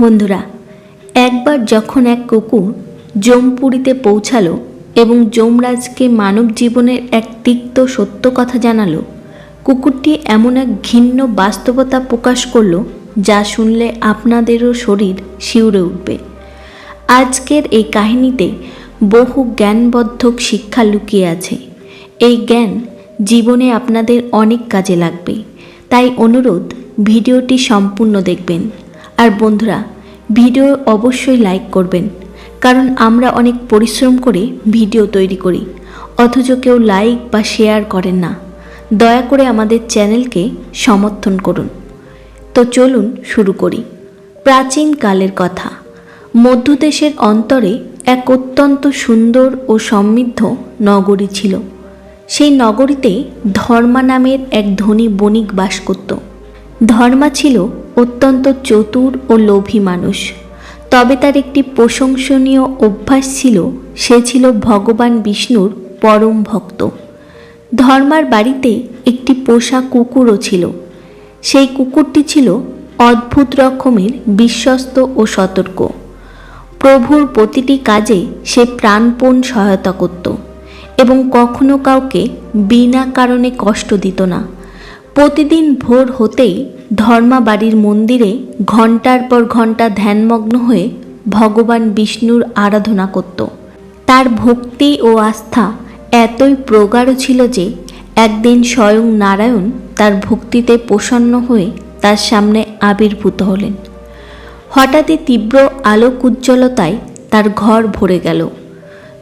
বন্ধুরা, একবার যখন এক কুকুর জমপুরীতে পৌঁছালো এবং যমরাজকে মানব জীবনের এক তিক্ত সত্য কথা জানালো, কুকুরটি এমন এক ঘিন্ন বাস্তবতা প্রকাশ করল যা শুনলে আপনাদেরও শরীর শিউরে উঠবে। আজকের এই কাহিনীতে বহু জ্ঞানবদ্ধক শিক্ষা লুকিয়ে আছে। এই জ্ঞান জীবনে আপনাদের অনেক কাজে লাগবে। তাই অনুরোধ, ভিডিওটি সম্পূর্ণ দেখবেন। আর বন্ধুরা, ভিডিও অবশ্যই লাইক করবেন, কারণ আমরা অনেক পরিশ্রম করে ভিডিও তৈরি করি, অথচ কেউ লাইক বা শেয়ার করেন না। দয়া করে আমাদের চ্যানেলকে সমর্থন করুন। তো চলুন শুরু করি। প্রাচীন কালের কথা। মধ্যদেশের অন্তরে এক অত্যন্ত সুন্দর ও সমৃদ্ধ নগরী ছিল। সেই নগরীতে ধর্মা নামের এক ধনী বণিক বাস করত। ধর্মা ছিল অত্যন্ত চতুর ও লোভী মানুষ। তবে তার একটি প্রশংসনীয় অভ্যাস ছিল, সে ছিল ভগবান বিষ্ণুর পরম ভক্ত। ধর্মার বাড়িতে একটি পোষা কুকুরও ছিল। সেই কুকুরটি ছিল অদ্ভুত রকমের বিশ্বস্ত ও সতর্ক। প্রভুর প্রতিটি কাজে সে প্রাণপণ সহায়তা করত এবং কখনো কাউকে বিনা কারণে কষ্ট দিত না। প্রতিদিন ভোর হতেই ধর্মা বাড়ির মন্দিরে ঘণ্টার পর ঘণ্টা ধ্যানমগ্ন হয়ে ভগবান বিষ্ণুর আরাধনা করত। তার ভক্তি ও আস্থা এতই প্রগাঢ় ছিল যে একদিন স্বয়ং নারায়ণ তার ভক্তিতে প্রসন্ন হয়ে তার সামনে আবির্ভূত হলেন। হঠাৎই তীব্র আলোক উজ্জ্বলতায় তার ঘর ভরে গেল।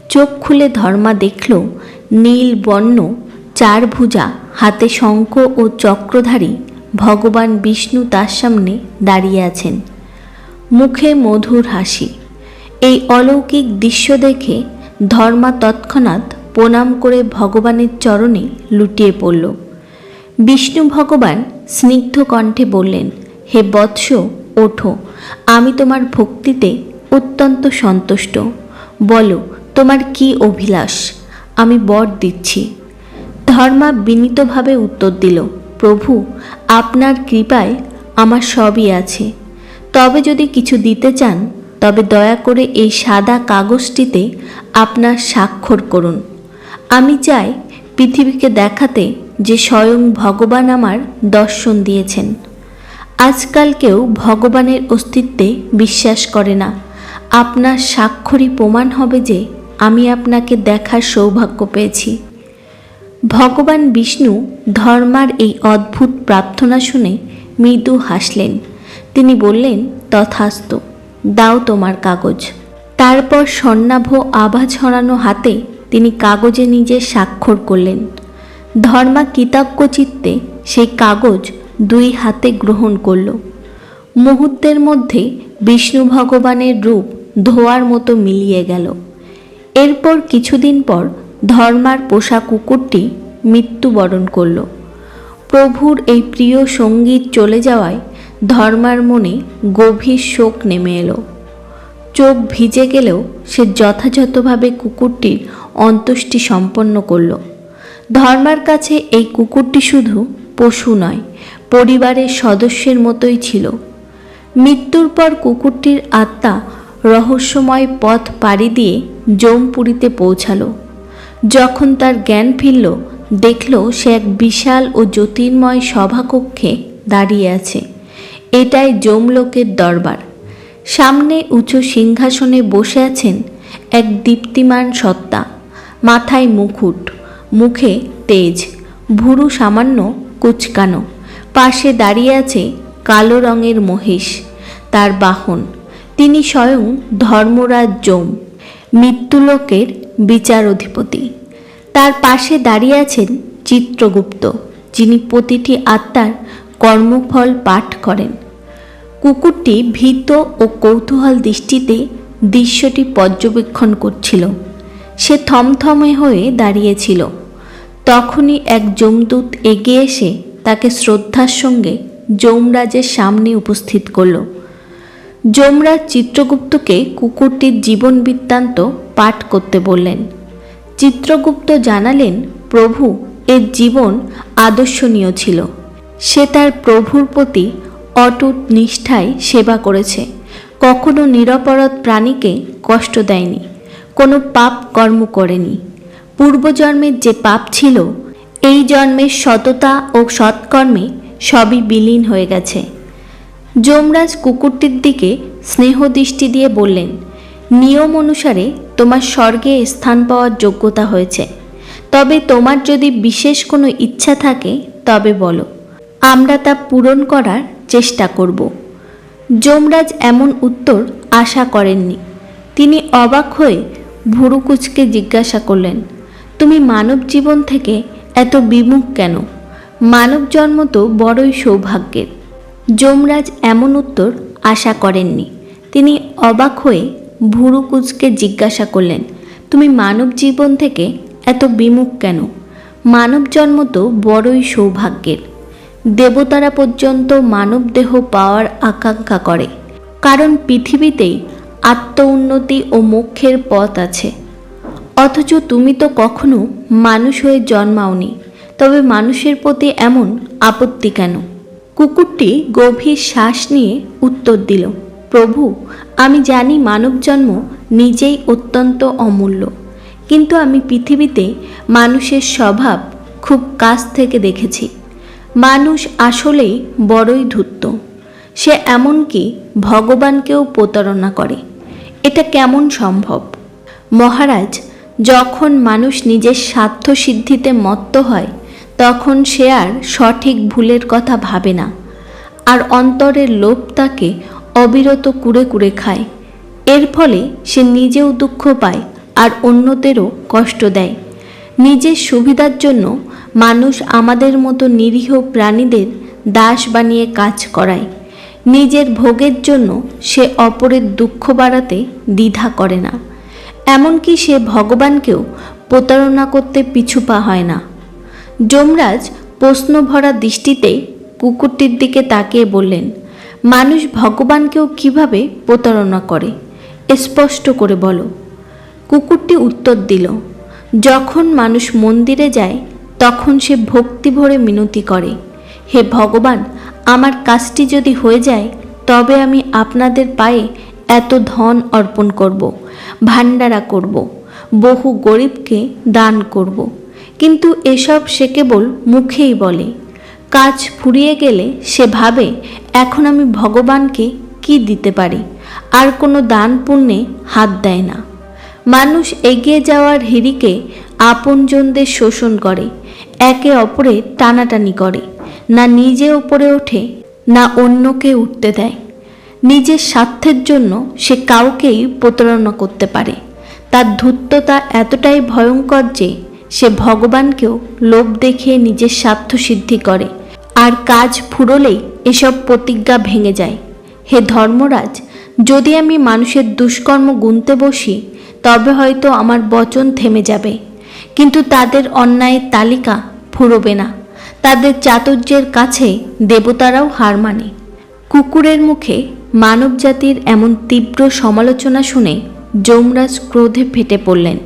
চোখ খুলে ধর্মা দেখল, নীল বর্ণ, চার ভুজা হাতে শঙ্খ ও চক্রধারী ভগবান বিষ্ণু তার সামনে দাঁড়িয়ে আছেন। মুখে মধুর হাসি। এই অলৌকিক দৃশ্য দেখে ধর্মা তৎক্ষণাৎ প্রণাম করে ভগবানের চরণে লুটিয়ে পড়ল। বিষ্ণু ভগবান স্নিগ্ধ কণ্ঠে বললেন, হে বৎস, ওঠো, আমি তোমার ভক্তিতে অত্যন্ত সন্তুষ্ট। বলো, তোমার কি অভিলাষ? আমি বর দিচ্ছি। ধর্মা বিনীতভাবে উত্তর দিল, প্রভু, আপনার কৃপায় আমার সবই আছে। তবে যদি কিছু দিতে চান, তবে দয়া করে এই সাদা কাগজটিতে আপনার স্বাক্ষর করুন। আমি চাই পৃথিবীকে দেখাতে যে স্বয়ং ভগবান আমার দর্শন দিয়েছেন। আজকাল কেউ ভগবানের অস্তিত্বে বিশ্বাস করে না। আপনার স্বাক্ষরই প্রমাণ হবে যে আমি আপনাকে দেখার সৌভাগ্য পেয়েছি। ভগবান বিষ্ণু ধর্মার এই অদ্ভুত প্রার্থনা শুনে মৃদু হাসলেন। তিনি বললেন, তথাস্ত, দাও তোমার কাগজ। তারপর স্বর্ণাভ আভা ছড়ানো হাতে তিনি কাগজে নিজে স্বাক্ষর করলেন। ধর্মা কৃতজ্ঞ চিত্তে সেই কাগজ দুই হাতে গ্রহণ করল। মুহূর্তের মধ্যে বিষ্ণু ভগবানের রূপ ধোয়ার মতো মিলিয়ে গেল। এরপর কিছুদিন পর ধর্মার পোষা কুকুরটি মৃত্যুবরণ করল। প্রভুর এই প্রিয় সংগীত চলে যাওয়ায় ধর্মার মনে গভীর শোক নেমে এলো। চোখ ভিজে গেলেও সে যথাযথভাবে কুকুরটির অন্ত্যেষ্টি সম্পন্ন করল। ধর্মার কাছে এই কুকুরটি শুধু পশু নয়, পরিবারের সদস্যের মতোই ছিল। মৃত্যুর পর কুকুরটির আত্মা রহস্যময় পথ পাড়ি দিয়ে জমপুরীতে পৌঁছালো। যখন তার জ্ঞান ফিরল, দেখল সে এক বিশাল ও জ্যোতির্ময় সভাকক্ষে দাঁড়িয়ে আছে। এটাই জমলোকের দরবার। সামনে উঁচু সিংহাসনে বসে আছেন এক দীপ্তিমান সত্তা। মাথায় মুকুট, মুখে তেজ, ভুরু সামান্য কুচকানো। পাশে দাঁড়িয়ে আছে কালো রঙের মহিষ, তার বাহন। তিনি স্বয়ং ধর্মরাজ যম। মৃত্যুলোকের বিচার অধিপতি তার পাশে দাঁড়িয়ে আছেন চিত্রগুপ্ত, যিনি প্রতিটি আত্মার কর্মফল পাঠ করেন। কুকুরটি ভীত ও কৌতূহল দৃষ্টিতে দৃশ্যটি পর্যবেক্ষণ করছিল। সে থমথমে হয়ে দাঁড়িয়েছিল। তখনই এক যমদূত এগিয়ে এসে তাকে শ্রদ্ধার সঙ্গে যমরাজের সামনে উপস্থিত করল। যমরাজ চিত্রগুপ্তকে কুকুরটির জীবন বৃত্তান্ত পাঠ করতে বললেন। চিত্রগুপ্ত জানালেন, প্রভু, এর জীবন আদর্শনীয় ছিল। সে তার প্রভুর প্রতি অটুট নিষ্ঠায় সেবা করেছে। কখনো নিরপরাধ প্রাণীকে কষ্ট দেয়নি, কোনো পাপ কর্ম করেনি। পূর্বজন্মের যে পাপ ছিল, এই জন্মের সততা ও সৎকর্মে সবই বিলীন হয়ে গেছে। যমরাজ কুকুরটির দিকে স্নেহ দৃষ্টি দিয়ে বললেন, নিয়ম অনুসারে তোমার স্বর্গে স্থান পাওয়ার যোগ্যতা হয়েছে। তবে তোমার যদি বিশেষ কোনো ইচ্ছা থাকে, তবে বলো। আমরা তা পূরণ করার চেষ্টা করব। যমরাজ এমন উত্তর আশা করেননি। তিনি অবাক হয়ে ভুরুকুচকে জিজ্ঞাসা করলেন, তুমি মানব জীবন থেকে এত বিমুখ কেন? মানব জন্ম তো বড়ই সৌভাগ্যের। যমরাজ এমন উত্তর আশা করেননি। তিনি অবাক হয়ে ভুরু কুচকে জিজ্ঞাসা করলেন, তুমি মানব জীবন থেকে এত বিমুখ কেন? মানব জন্ম তো বড়ই সৌভাগ্যের। দেবতারা পর্যন্ত মানব দেহ পাওয়ার আকাঙ্ক্ষা করে। কারণ পৃথিবীতেই আত্ম উন্নতি ও মোক্ষের পথ আছে। অথচ তুমি তো কখনো মানুষ হয়ে জন্মাওনি, তবে মানুষের প্রতি এমন আপত্তি কেন? কুকুরটি গভীর শ্বাস নিয়ে উত্তর দিল, প্রভু, আমি জানি মানব জন্ম নিজেই অত্যন্ত অমূল্য, কিন্তু আমি পৃথিবীতে মানুষের স্বভাব খুব কাছ থেকে দেখেছি। মানুষ আসলেই বড়ই ধূর্ত, সে এমনকি ভগবানকেও প্রতারণা করে। এটা কেমন সম্ভব? মহারাজ, যখন মানুষ নিজের স্বার্থ সিদ্ধিতে মত্ত হয় তখন সে আর সঠিক ভুলের কথা ভাবে না, আর অন্তরের লোভ তাকে অবিরত কুড়ে কুড়ে খায়। এর ফলে সে নিজেও দুঃখ পায় আর অন্যদেরও কষ্ট দেয়। নিজের সুবিধার জন্য মানুষ আমাদের মতো নিরীহ প্রাণীদের দাস বানিয়ে কাজ করায়। নিজের ভোগের জন্য সে অপরের দুঃখ বাড়াতে দ্বিধা করে না। এমনকি সে ভগবানকেও প্রতারণা করতে পিছু পা হয় না। যমরাজ প্রশ্ন ভরা দৃষ্টিতে কুকুরটির দিকে তাকিয়ে বললেন, মানুষ ভগবানকেও কীভাবে প্রতারণা করে? স্পষ্ট করে বলো। কুকুরটি উত্তর দিল, যখন মানুষ মন্দিরে যায়, তখন সে ভক্তি ভরে মিনতি করে। হে ভগবান, আমার কাজটি যদি হয়ে যায়, তবে আমি আপনাদের পায়ে এত ধন অর্পণ করব ভান্ডারা করব, বহু গরিবকে দান করব। কিন্তু এসব সে কেবল মুখেই বলে। কাজ ফুরিয়ে গেলে সে ভাবে, এখন আমি ভগবানকে কি দিতে পারি? আর কোনো দান পুণ্যে হাত দেয় না। মানুষ এগিয়ে যাওয়ার হিরিকে আপনজনদের শোষণ করে, একে অপরে টানাটানি করে, না নিজে ওপরে ওঠে, না অন্যকে উঠতে দেয়। নিজের স্বার্থের জন্য সে কাউকেই প্রতারণা করতে পারে। তার ধূর্ততা এতটাই ভয়ঙ্কর যে সে ভগবানকেও লোভ দেখিয়ে নিজের স্বার্থ সিদ্ধি করে। আর কাজ ফুরলেই এসব প্রতিজ্ঞা ভেঙে যায়। হে ধর্মরাজ, যদি আমি মানুষের দুষ্কর্ম গুনতে বসি, তবে হয়তো আমার বচন থেমে যাবে। কিন্তু তাদের অন্যায়ের তালিকা ফুরবে না। তাদের চাতুর্যের কাছে দেবতারাও হার মানে। কুকুরের মুখে মানবজাতির এমন তীব্র সমালোচনা শুনে যমরাজ ক্রোধে ফেটে পড়লেন।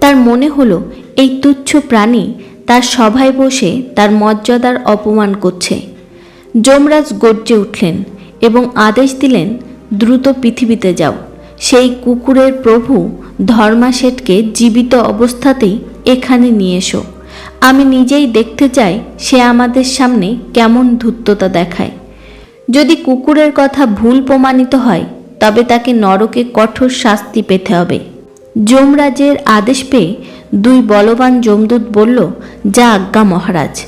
তার মনে হলো এই তুচ্ছ প্রাণী তার সভায় বসে তার মর্যাদার অপমান করছে। যমরাজ গর্জে উঠলেন এবং আদেশ দিলেন, দ্রুত পৃথিবীতে যাও। সেই কুকুরের প্রভু ধর্মাশেঠকে জীবিত অবস্থাতেই এখানে নিয়ে এসো। আমি নিজেই দেখতে চাই সে আমাদের সামনে কেমন ধূর্ততা দেখায়। যদি কুকুরের কথা ভুল প্রমাণিত হয়, তবে তাকে নরকে কঠোর শাস্তি পেতে হবে। যমরাজের আদেশ পেয়ে দুই বলবান যমদূত বলল, যা আজ্ঞা মহারাজ।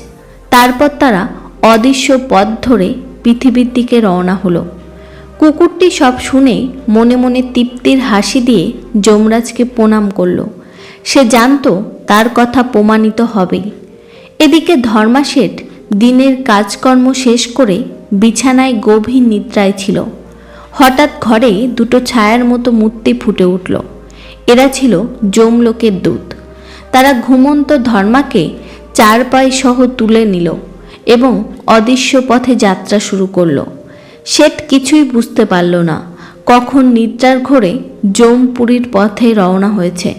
তারপর তারা অদৃশ্য পথ ধরে পৃথিবীর দিকে রওনা হলো। কুকুরটি সব শুনে মনে মনে তৃপ্তির হাসি দিয়ে যমরাজকে প্রণাম করল। সে জানতো তার কথা প্রমাণিত হবেই। এদিকে ধর্মাশেঠ দিনের কাজকর্ম শেষ করে বিছানায় গভীর নিদ্রায় ছিল। হঠাৎ ঘরে দুটো ছায়ার মতো মূর্তি ফুটে উঠল। এরা ছিল যমলোকের দূত। তারা ঘুমন্ত ধর্মাকে চার পায়ে সহ তুলে নিল এবং অদৃশ্য পথে যাত্রা শুরু করল। শেঠ কিছুই বুঝতে পারল না, কখন নিদ্রার ঘোরে জমপুরীর পথে রওনা হয়েছে।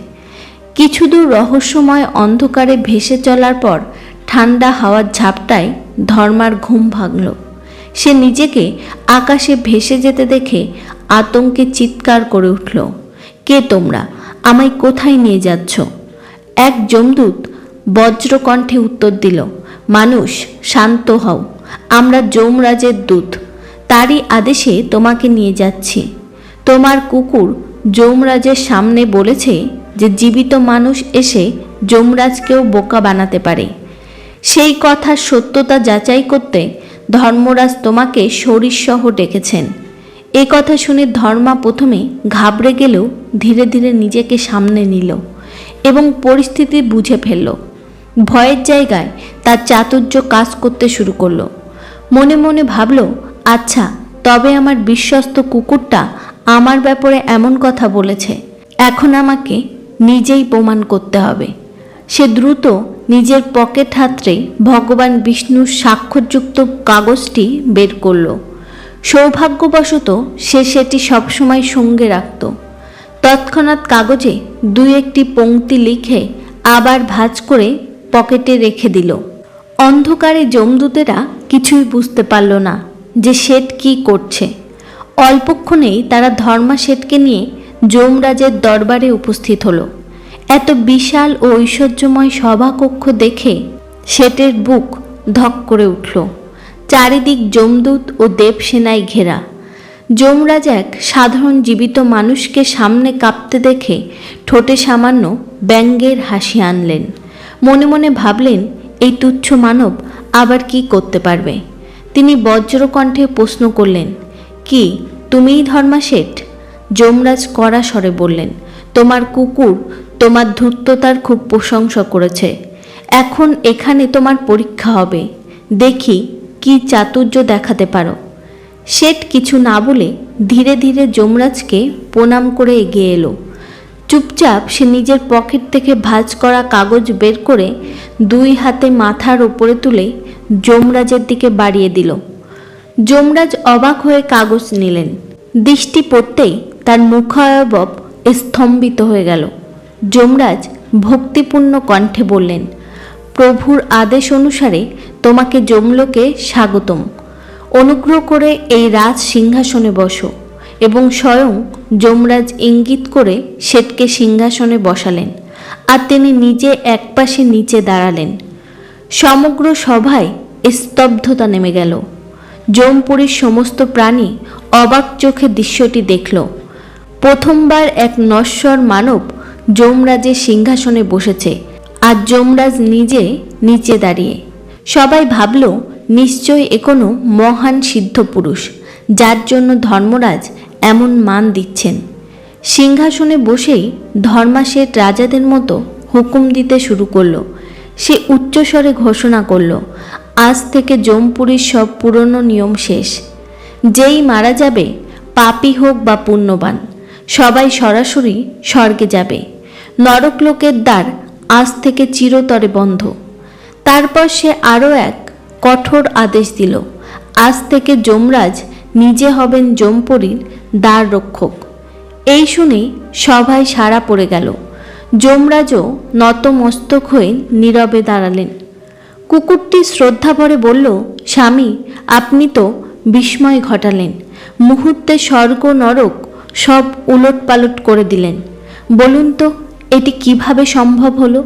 কিছু দূর রহস্যময় অন্ধকারে ভেসে চলার পর ঠান্ডা হাওয়ার ঝাপটায় ধর্মার ঘুম ভাঙল। সে নিজেকে আকাশে ভেসে যেতে দেখে আতঙ্কে চিৎকার করে উঠল, কে তোমরা? আমায় কোথায় নিয়ে যাচ্ছ? এক যমদূত বজ্রকণ্ঠে উত্তর দিল, মানুষ, শান্ত হও। আমরা যমরাজের দূত। তারই আদেশে তোমাকে নিয়ে যাচ্ছি। তোমার কুকুর যমরাজের সামনে বলেছে যে জীবিত মানুষ এসে যমরাজকেও বোকা বানাতে পারে। সেই কথার সত্যতা যাচাই করতে ধর্মরাজ তোমাকে শরীরসহ ডেকেছেন। এ কথা শুনে ধর্মা প্রথমে ঘাবড়ে গেলেও ধীরে ধীরে নিজেকে সামনে নিল। এবং পরিস্থিতি বুঝে ফেলল। ভয়ের জায়গায় তার চাতুর্য কাজ করতে শুরু করল। মনে মনে ভাবল আচ্ছা তবে আমার বিশ্বস্ত কুকুরটা আমার ব্যাপারে এমন কথা বলেছে। এখন আমাকে নিজেই প্রমাণ করতে হবে সে দ্রুত নিজের পকেট হাতড়ে ভগবান বিষ্ণুর স্বাক্ষরযুক্ত কাগজটি বের করল। সৌভাগ্যবশত সে সেটি সবসময় সঙ্গে রাখত। তৎক্ষণাৎ কাগজে দুই একটি পংক্তি লিখে আবার ভাঁজ করে পকেটে রেখে দিল। অন্ধকারে জমদূতেরা কিছুই বুঝতে পারল না যে শেঠ কি করছে। অল্পক্ষণেই তারা ধর্মা শেঠকে নিয়ে যমরাজের দরবারে উপস্থিত হলো। এত বিশাল ও ঐশ্বর্যময় সভাকক্ষ দেখে শেঠের বুক ধক করে উঠল। চারিদিক যমদূত ও দেবসেনায় ঘেরা। যমরাজ এক সাধারণ জীবিত মানুষকে সামনে কাঁপতে দেখে ঠোঁটে সামান্য ব্যঙ্গের হাসি আনলেন। মনে মনে ভাবলেন, এই তুচ্ছ মানব আবার কি করতে পারবে? তিনি বজ্রকণ্ঠে প্রশ্ন করলেন, কি তুমিই ধর্মা শেঠ যমরাজ কড়া স্বরে বললেন, তোমার কুকুর তোমার ধূর্ততার খুব প্রশংসা করেছে। এখন এখানে তোমার পরীক্ষা হবে। দেখি কি চাতুর্য দেখাতে পারো। শেঠ কিছু না বলে ধীরে ধীরে যমরাজকে প্রণাম করে এগিয়ে এলো। চুপচাপ সে নিজের পকেট থেকে ভাঁজ করা কাগজ বের করে দুই হাতে মাথার ওপরে তুলে যমরাজের দিকে বাড়িয়ে দিল। যমরাজ অবাক হয়ে কাগজ নিলেন। দৃষ্টি পড়তেই তার মুখায়বব স্তম্ভিত হয়ে গেল। যমরাজ ভক্তিপূর্ণ কণ্ঠে বললেন, প্রভুর আদেশ অনুসারে তোমাকে যমলোকে স্বাগতম। অনুগ্রহ করে এই রাজ সিংহাসনে বসো এবং স্বয়ং যমরাজ ইঙ্গিত করে শেঠকে সিংহাসনে বসালেন আর তিনি নিজে একপাশে নিচে দাঁড়ালেন। সমগ্র সভায় স্তব্ধতা নেমে গেল। যমপুরীর সমস্ত প্রাণী অবাক চোখে দৃশ্যটি দেখল। প্রথমবার এক নশ্বর মানব যমরাজের সিংহাসনে বসেছে আর যমরাজ নিজে নিচে দাঁড়িয়ে সবাই ভাবল নিশ্চয় এ কোনো মহান সিদ্ধ পুরুষ, যার জন্য ধর্মরাজ এমন মান দিচ্ছেন। সিংহাসনে বসেই ধর্মাশেঠ রাজাদের মতো হুকুম দিতে শুরু করল। সে উচ্চস্বরে ঘোষণা করল, আজ থেকে জমপুরীর সব পুরনো নিয়ম শেষ। যেই মারা যাবে, পাপী হোক বা পুণ্যবান, সবাই সরাসরি স্বর্গে যাবে। নরকলোকের দ্বার আজ থেকে চিরতরে বন্ধ। তারপর সে আরও এক কঠোর আদেশ দিল। আজ থেকে যমরাজ নিজে হবেন যমপুরীর দ্বার রক্ষক। এই শুনে সভায় সাড়া পড়ে গেল। যমরাজও নতমস্তক হয়ে নীরবে দাঁড়ালেন। কুকুরটি শ্রদ্ধাভরে বলল, স্বামী, আপনি তো বিস্ময় ঘটালেন। মুহূর্তে স্বর্গ, নরক সব উলট পালট করে দিলেন। বলুন তো, এটি কীভাবে সম্ভব হলো?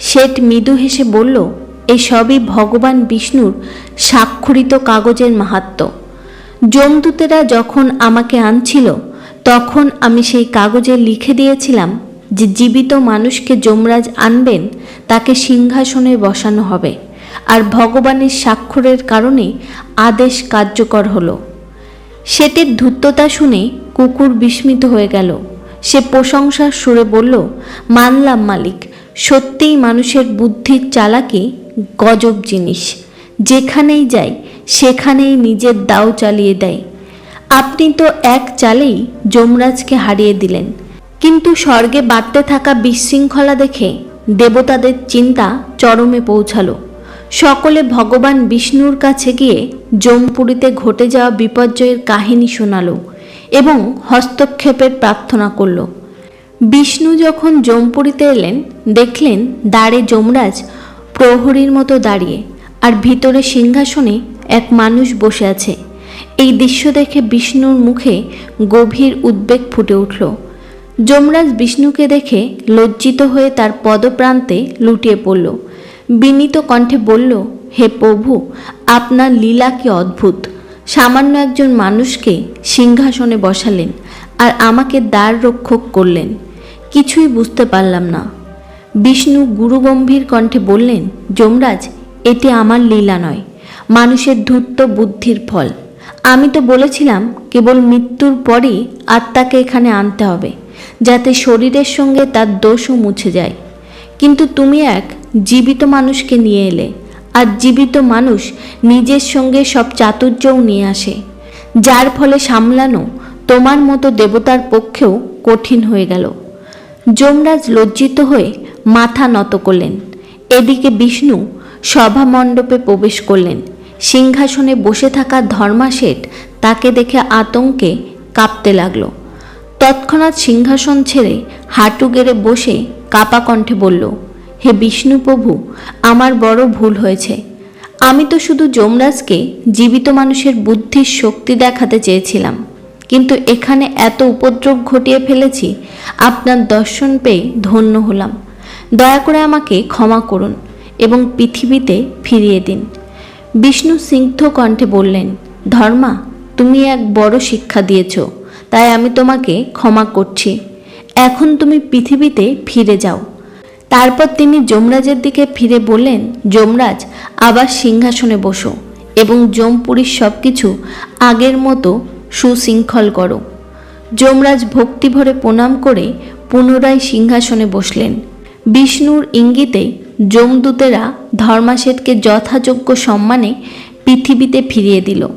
শেঠ মৃদু হেসে বলল এসবই ভগবান বিষ্ণুর স্বাক্ষরিত কাগজের মাহাত্ম্য যমদূতেরা যখন আমাকে আনছিল, তখন আমি সেই কাগজে লিখে দিয়েছিলাম যে জীবিত মানুষকে যমরাজ আনবেন, তাকে সিংহাসনে বসানো হবে। আর ভগবানের স্বাক্ষরের কারণে আদেশ কার্যকর হলো। সেটির ধূর্ততা শুনে কুকুর বিস্মিত হয়ে গেল। সে প্রশংসার সুরে বলল, মানলাম মালিক সত্যিই মানুষের বুদ্ধির চালাকি গজব জিনিস। যেখানেই যায় সেখানেই নিজের দাও চালিয়ে দেয়। আপনি তো এক চালেই যমরাজকে হারিয়ে দিলেন। কিন্তু স্বর্গে বাড়তে থাকা বিশৃঙ্খলা দেখে দেবতাদের চিন্তা চরমে পৌঁছালো। সকলে ভগবান বিষ্ণুর কাছে গিয়ে জমপুরীতে ঘটে যাওয়া বিপর্যয়ের কাহিনী শোনালো এবং হস্তক্ষেপের প্রার্থনা করল। বিষ্ণু যখন জমপুরীতে এলেন, দেখলেন দ্বারে যমরাজ প্রহরীর মতো দাঁড়িয়ে, আর ভিতরে সিংহাসনে এক মানুষ বসে আছে। এই দৃশ্য দেখে বিষ্ণুর মুখে গভীর উদ্বেগ ফুটে উঠল। যমরাজ বিষ্ণুকে দেখে লজ্জিত হয়ে তার পদপ্রান্তে লুটিয়ে পড়ল। বিনীত কণ্ঠে বলল, হে প্রভু, আপনার লীলা কি অদ্ভুত! সামান্য একজন মানুষকে সিংহাসনে বসালেন, আর আমাকে দ্বার রক্ষক করলেন। কিছুই বুঝতে পারলাম না। বিষ্ণু গুরুগম্ভীর কণ্ঠে বললেন, যমরাজ, এটি আমার লীলা নয়, মানুষের ধূর্ত বুদ্ধির ফল। আমি তো বলেছিলাম, কেবল মৃত্যুর পরই আত্মাকে এখানে আনতে হবে, যাতে শরীরের সঙ্গে তার দোষও মুছে যায়। কিন্তু তুমি এক জীবিত মানুষকে নিয়ে এলে, আর জীবিত মানুষ নিজের সঙ্গে সব চাতুর্যও নিয়ে আসে। যার ফলে সামলানো তোমার মতো দেবতার পক্ষেও কঠিন হয়ে গেল। যমরাজ লজ্জিত হয়ে মাথা নত করলেন। এদিকে বিষ্ণু সভা মণ্ডপে প্রবেশ করলেন। সিংহাসনে বসে থাকা ধর্মাশেঠ তাকে দেখে আতঙ্কে কাঁপতে লাগল। তৎক্ষণাৎ সিংহাসন ছেড়ে হাঁটু গেড়ে বসে কাপা কণ্ঠে বলল, হে বিষ্ণু প্রভু, আমার বড় ভুল হয়েছে। আমি তো শুধু যমরাজকে জীবিত মানুষের বুদ্ধির শক্তি দেখাতে চেয়েছিলাম। কিন্তু এখানে এত উপদ্রব ঘটিয়ে ফেলেছি, আপনার দর্শন পেয়ে ধন্য হলাম। দয়া করে আমাকে ক্ষমা করুন এবং পৃথিবীতে ফিরিয়ে দিন। বিষ্ণু সিংহ কণ্ঠে বললেন, ধর্মা, তুমি এক বড় শিক্ষা দিয়েছ, তাই আমি তোমাকে ক্ষমা করছি। এখন তুমি পৃথিবীতে ফিরে যাও। তারপর তিনি যমরাজের দিকে ফিরে বললেন, যমরাজ, আবার সিংহাসনে বসো এবং যমপুরীর সব কিছু আগের মতো সুশৃঙ্খল করো। যমরাজ ভক্তিভরে প্রণাম করে পুনরায় সিংহাসনে বসলেন। বিষ্ণুর ইঙ্গিতে যমদূতেরা ধর্মাশেঠকে যথাযোগ্য সম্মানে পৃথিবীতে ফিরিয়ে দিল।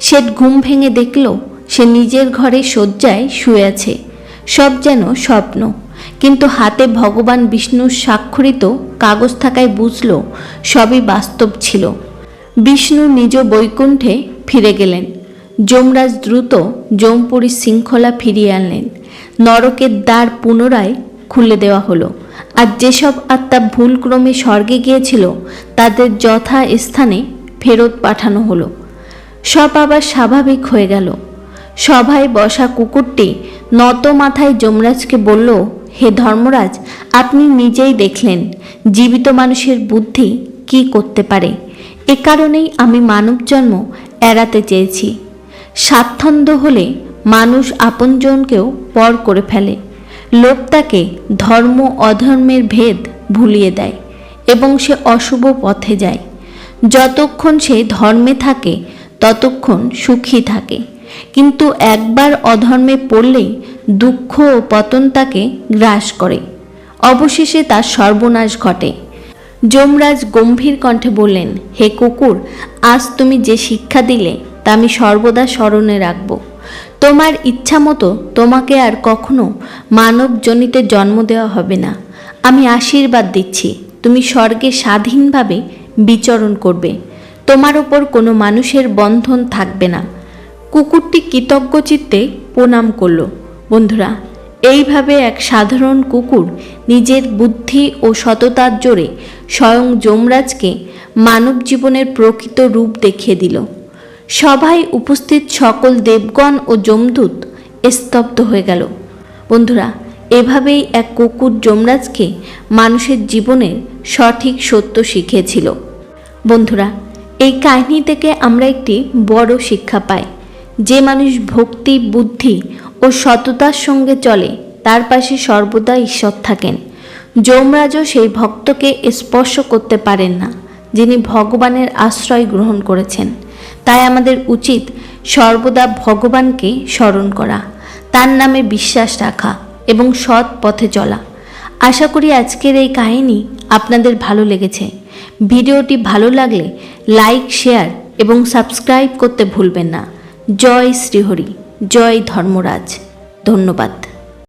শেঠ ঘুম ভেঙে দেখল সে নিজের ঘরে শয্যায় শুয়ে আছে। সব যেন স্বপ্ন। কিন্তু হাতে ভগবান বিষ্ণুর স্বাক্ষরিত কাগজ থাকায় বুঝল সবই বাস্তব ছিল। বিষ্ণু নিজ বৈকুণ্ঠে ফিরে গেলেন। যমরাজ দ্রুত যমপুরীর শৃঙ্খলা ফিরিয়ে আনলেন। নরকের দ্বার পুনরায় খুলে দেওয়া হলো। আর যেসব আত্মা ভুলক্রমে স্বর্গে গিয়েছিল, তাদের যথা স্থানে ফেরত পাঠানো হলো। সব আবার স্বাভাবিক হয়ে গেল। সভায় বসা কুকুরটি নত মাথায় যমরাজকে বলল, হে ধর্মরাজ, আপনি নিজেই দেখলেন জীবিত মানুষের বুদ্ধি কি করতে পারে। এ কারণেই আমি মানব জন্ম এড়াতে চেয়েছি। স্বাচ্ছন্দ্য হলে মানুষ আপনজনকেও পর করে ফেলে। লোভ তাকে ধর্ম অধর্মের ভেদ ভুলিয়ে দেয় এবং সে অশুভ পথে যায়। যতক্ষণ সে ধর্মে থাকে, ততক্ষণ সুখী থাকে। কিন্তু একবার অধর্মে পড়লেই দুঃখ ও পতন তাকে গ্রাস করে। অবশেষে তার সর্বনাশ ঘটে। যমরাজ গম্ভীর কণ্ঠে বললেন, হে কুকুর, আজ তুমি যে শিক্ষা দিলে তা আমি সর্বদা স্মরণে রাখব। তোমার ইচ্ছা মতো তোমাকে আর কখনো মানবজনিতে জন্ম দেওয়া হবে না। আমি আশীর্বাদ দিচ্ছি, তুমি স্বর্গে স্বাধীনভাবে বিচরণ করবে। তোমার ওপর কোনো মানুষের বন্ধন থাকবে না। কুকুরটি কৃতজ্ঞ চিত্তে প্রণাম করল, বন্ধুরা, এইভাবে এক সাধারণ কুকুর নিজের বুদ্ধি ও সততার জোরে স্বয়ং যমরাজকে মানব জীবনের প্রকৃত রূপ দেখিয়ে দিল। সভায় উপস্থিত সকল দেবগণ ও যমদূত স্তব্ধ হয়ে গেল। বন্ধুরা, এভাবেই এক কুকুর যমরাজকে মানুষের জীবনের সঠিক সত্য শিখিয়েছিল। বন্ধুরা, এই কাহিনী থেকে আমরা একটি বড় শিক্ষা পাই। যে মানুষ ভক্তি, বুদ্ধি ও সততার সঙ্গে চলে, তার পাশে সর্বদা ঈশ্বর থাকেন। যমরাজও সেই ভক্তকে স্পর্শ করতে পারেন না, যিনি ভগবানের আশ্রয় গ্রহণ করেছেন। তাই আমাদের উচিত সর্বদা ভগবানকে স্মরণ করা, তার নামে বিশ্বাস রাখা এবং সৎ পথে চলা। আশা করি আজকের এই কাহিনী আপনাদের ভালো লেগেছে। ভিডিওটি ভালো লাগলে লাইক, শেয়ার এবং সাবস্ক্রাইব করতে ভুলবেন না। জয় শ্রীহরি, জয় ধর্মরাজ। ধন্যবাদ।